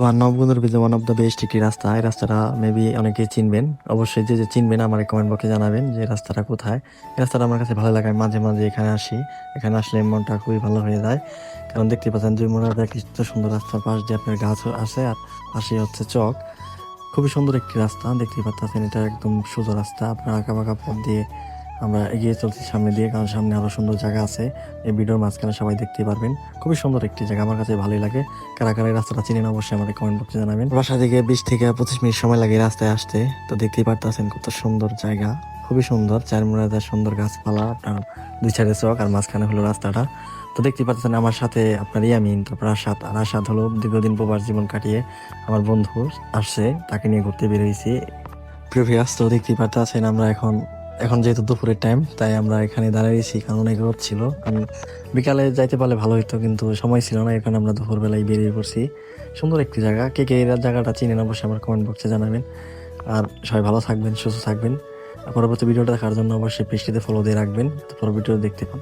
One নবগুলোর ভিতরে one of the best একটি রাস্তা। এই রাস্তাটা মেবি অনেকেই চিনবেন। অবশ্যই যে যে চিনবেন, আমার কমেন্ট বক্সে জানাবেন যে রাস্তাটা কোথায়। রাস্তাটা আমার কাছে ভালো লাগে মাঝে মাঝে এখানে আসি। এখানে আসলে মনটা খুবই ভালো হয়ে যায়। কারণ দেখতে পাচ্ছেন, দুই মোড়াতে একটি সুন্দর রাস্তার পাশ দিয়ে আপনার গাছ আছে আর পাশে হচ্ছে চক। খুবই সুন্দর একটি রাস্তা দেখতে পাচ্ছেন, এটা একদম সোজা রাস্তা। আপনার আঁকা বাঁকা পথ দিয়ে আমরা এগিয়ে চলছি সামনে দিয়ে, কারণ সামনে আরও সুন্দর জায়গা আছে। এই ভিডিওর মাঝখানে সবাই দেখতে পারবেন। খুবই সুন্দর একটি জায়গা, আমার কাছে ভালোই লাগে। কারা কারা রাস্তাটা চিনেন অবশ্যই আমাদের কমেন্ট বক্সে জানাবেন। বাসা থেকে বিশ থেকে পঁচিশ মিনিট সময় লাগে রাস্তায় আসতে। তো দেখতেই পারতেছেন কত সুন্দর জায়গা, খুবই সুন্দর। চারমুড়াতে সুন্দর গাছপালা, আপনার দুই সাইডে চক আর মাঝখানে হলো রাস্তাটা। তো দেখতে পাচ্ছেন আমার সাথে আপনার ইয়ামিন তারপর আসাদ আর আসাদ হলো দীর্ঘদিন প্রবাস জীবন কাটিয়ে আমার বন্ধু আসছে, তাকে নিয়ে ঘুরতে বেরিয়েছি প্রিভিয়াস তো দেখতেই পারতেছেন আমরা এখন এখন যেহেতু দুপুরের টাইম তাই আমরা এখানে দাঁড়িয়েছি কারণ অনেক রোদ ছিল। কারণ বিকালে যাইতে পারলে ভালো হতো কিন্তু সময় ছিল না, এখানে আমরা দুপুরবেলায় বেরিয়ে পড়ছি। সুন্দর একটি জায়গা। কে কে জায়গাটা চিনেন অবশ্যই আমার কমেন্ট বক্সে জানাবেন। আর সবাই ভালো থাকবেন, সুস্থ থাকবেন। পরবর্তী ভিডিওটা দেখার জন্য অবশ্যই পেজটিতে ফলো দিয়ে রাখবেন। তো পরবর্তী ভিডিও দেখতে পান।